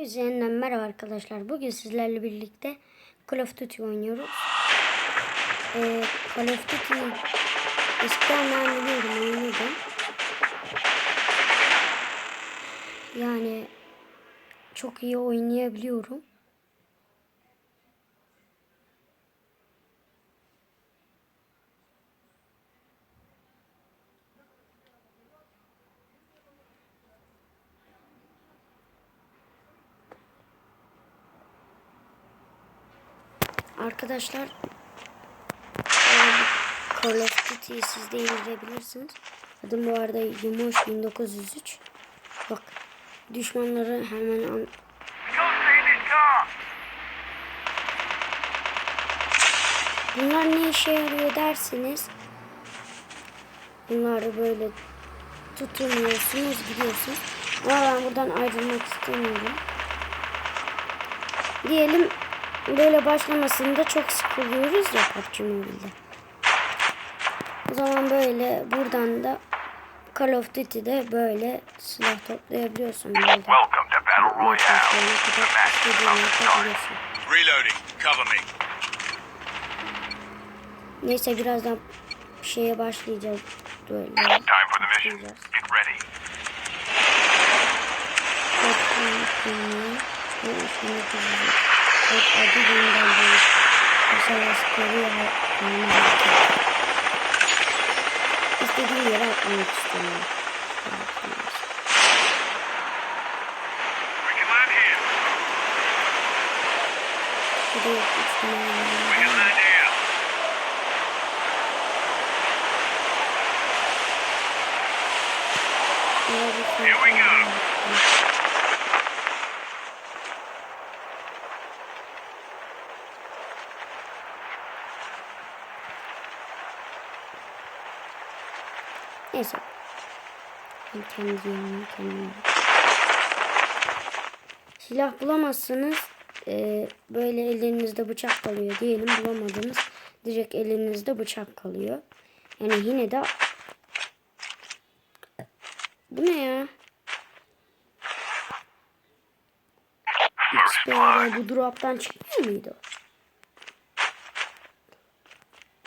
Üzerinden merhaba arkadaşlar. Bugün sizlerle birlikte Call of Duty oynuyoruz. Ee, Call of Duty eskiden ben biliyorum oynadım. Yani çok iyi oynayabiliyorum. Arkadaşlar Call of Duty'yi siz de indirebilirsiniz. Adım bu arada Yumuş 1903. Bak düşmanları hemen an Bunlar ne işe yarıyor dersiniz. Bunları böyle tutunuyorsunuz gidiyorsunuz. Ama ben buradan ayrılmak istemiyorum. Diyelim böyle başlamasında çok sıkılıyoruz ya PUBG Mobile'de. O zaman böyle buradan da Call of Duty'de böyle silah toplayabiliyorsun. Böyle. Neyse birazdan şeye başlayacağız böyle. Time for the mission. Get ready. Evet, adı yeniden değiş. Mesela skoru yapmak İstediğim yere atmak. Bir de here. Here we go. Neyse. Silah bulamazsınız. e, böyle elinizde bıçak kalıyor diyelim bulamadınız. Direkt elinizde bıçak kalıyor. Yani yine de bu ne ya? XPR bu drop'tan çıkmıyor muydu?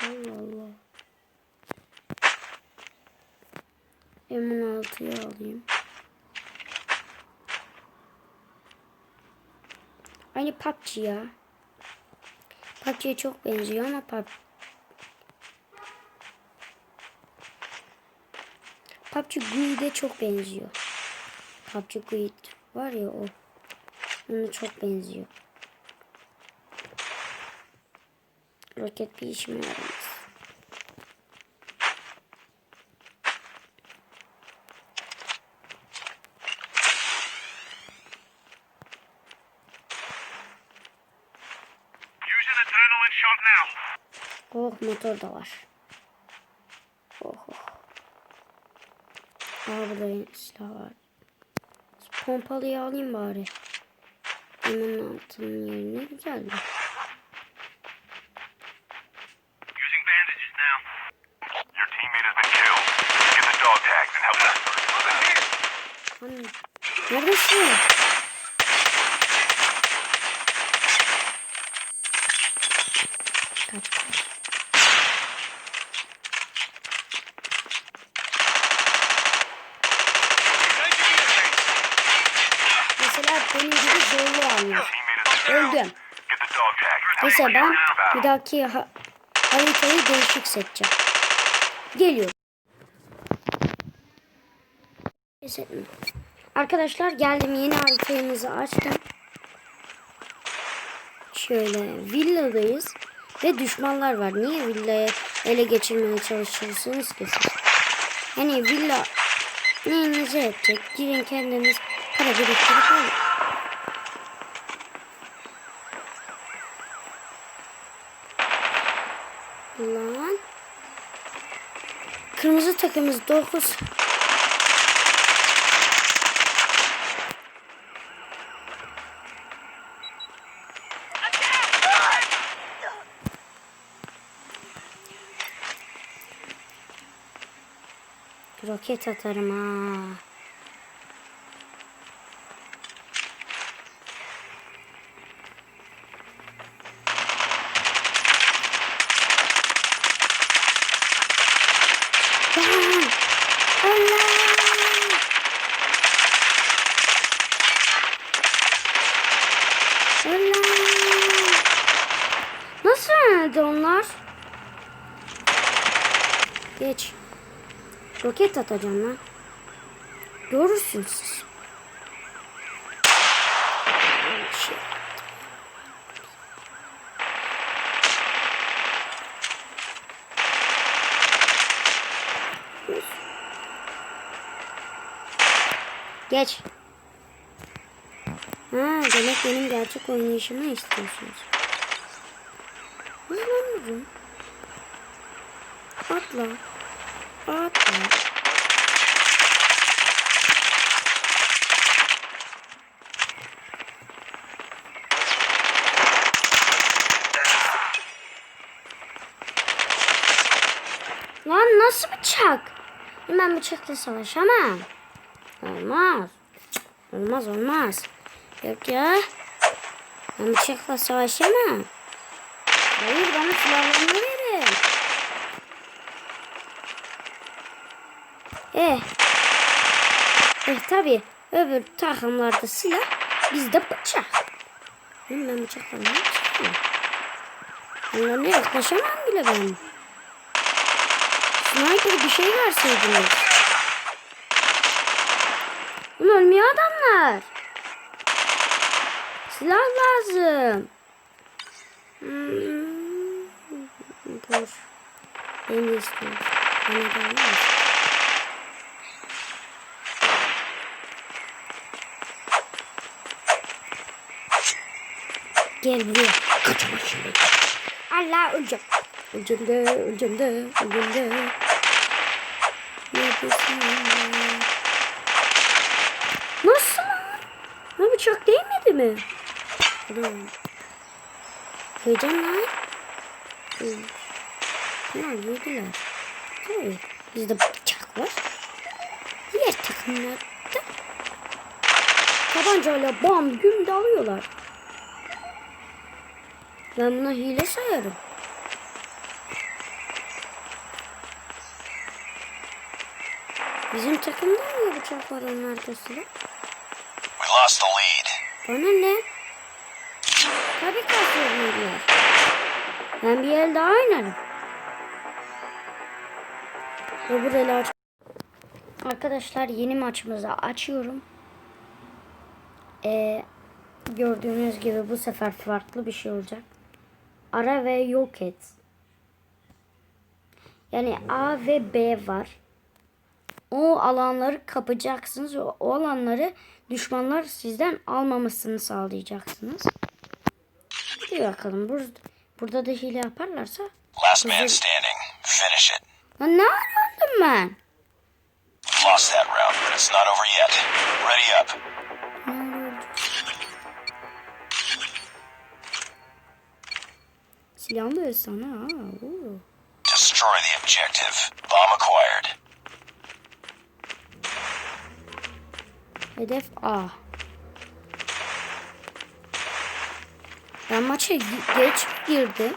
Allah Allah. M16'yı alayım. Aynı PUBG ya. PUBG'ye çok benziyor ama PUBG PUBG GUI'de çok benziyor. PUBG GUI var ya o. Ona çok benziyor. Roket bir işime yaramaz. Oh motor da var. Oh oh. Aa burada silah var. Pompalıyı alayım bari. Bunun altının yerine güzeldi. Hani neredesin? Kaç kaç. Gibi zorlu almış. Öldüm. Neyse ben bir dahaki ha haritayı değişik seçeceğim. Geliyor. Arkadaşlar geldim yeni haritamızı açtım. Şöyle villadayız ve düşmanlar var. Niye villayı ele geçirmeye çalışırsınız ki siz? Yani villa neyinize edecek? Girin kendiniz para biriktirip alın. Lan. Kırmızı takımız 9. Roket atarım ha. Geç. Roket atacağım lan. Görürsün siz. Şey. Geç. Ha, demek benim gerçek oynayışımı istiyorsunuz. Hızlanırım. Atla. Atla. Lan nasıl bıçak? Ben bıçakla savaşamam. Olmaz. Olmaz olmaz. Yok ya. Ben bıçakla savaşamam. Hayır bana silahlarını verin. Eh. Eh tabi. Öbür takımlarda silah. Bizde bıçak. Oğlum ben bıçakla ne yapacağım? Onlarla yaklaşamam bile ben. Sniper bir şey verseydiniz. Oğlum ölmüyor adamlar. Silah lazım. Hmm. Dur. Ben de. Gel buraya. Kaçma şimdi. Allah öleceğim. Öleceğim de, öleceğim de, öleceğim de. Neredesin? Nasıl lan? Ne bıçak değmedi mi? Ulan. Heyecan lan. Bunlar yediler. Evet. Bizde bıçak var. Diğer takımlarda tabancayla bam güm dalıyorlar. Ben buna hile sayarım. Bizim takımda mı bıçak var onun arkasında? We lost the lead. Bana ne? Tabii ki atıyorlar. Ben bir el daha oynarım. Öbür eli aç. Arkadaşlar yeni maçımızı açıyorum. Ee, gördüğünüz gibi bu sefer farklı bir şey olacak. Ara ve yok et. Yani A ve B var. O alanları kapacaksınız. O o alanları düşmanlar sizden almamasını sağlayacaksınız. Hadi bakalım. Burada, burada da hile yaparlarsa. Last man standing. Finish it. Lan ne ara öldüm ben? Lost that round, but it's not over yet. Ready up. Silahım da ha. Oo. Destroy the objective. Bomb acquired. Hedef A. Ben maça geç girdim.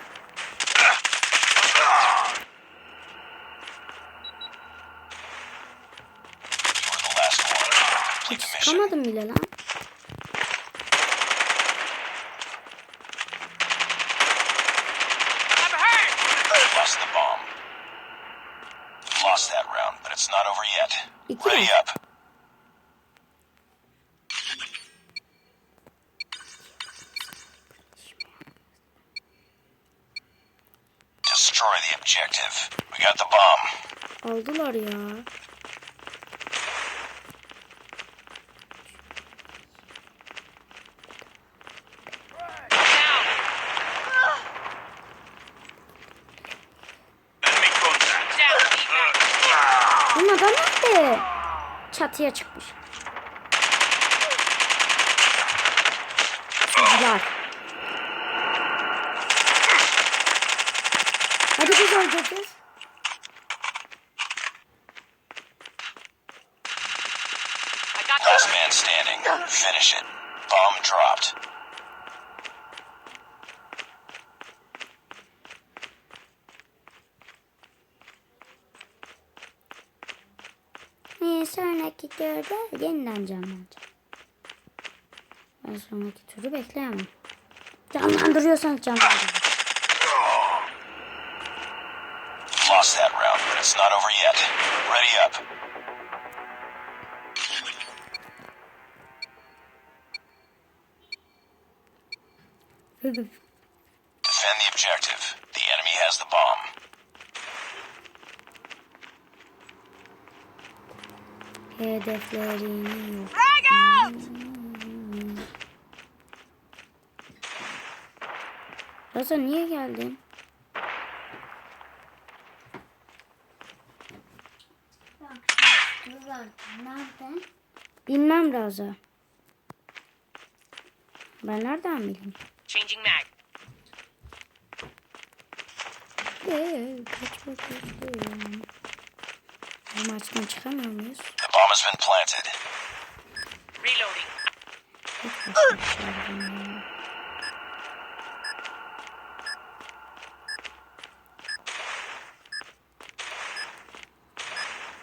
Çıkamadım bile lan. Ready up. Destroy the objective. We got the bomb. Aldılar ya. Bunun adam nerede? Çatıya çıkmış. Güzel. Hadi biz öldüreceğiz. Last man standing. Finish it. Bomb dropped. vakitlerde yeniden canlanacak. Ben sonraki turu bekleyemem. Canlandırıyorsan canlandır. Lost that round, but it's not over yet. Ready up. Hı hı. Hedeflerini yok. Raza niye geldin? Nerede? Bilmem Raza. Ben nereden bileyim? Changing mag. Eee kaçma kaçma. Bu maçtan çıkamıyor muyuz? Bomb has been planted. Reloading.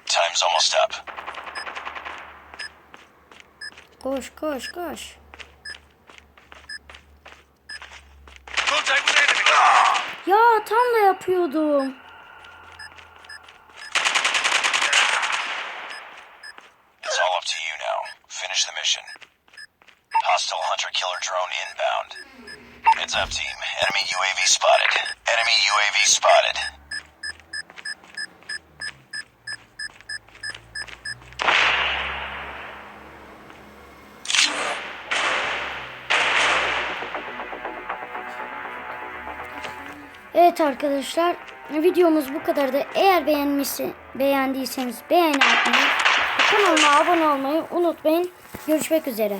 Time's almost up. Koş koş koş. Ya tam da yapıyordum. Evet arkadaşlar videomuz bu kadardı. Eğer beğenmişse, beğendiyseniz beğeni atmayı, kanalıma abone olmayı unutmayın. Görüşmek üzere.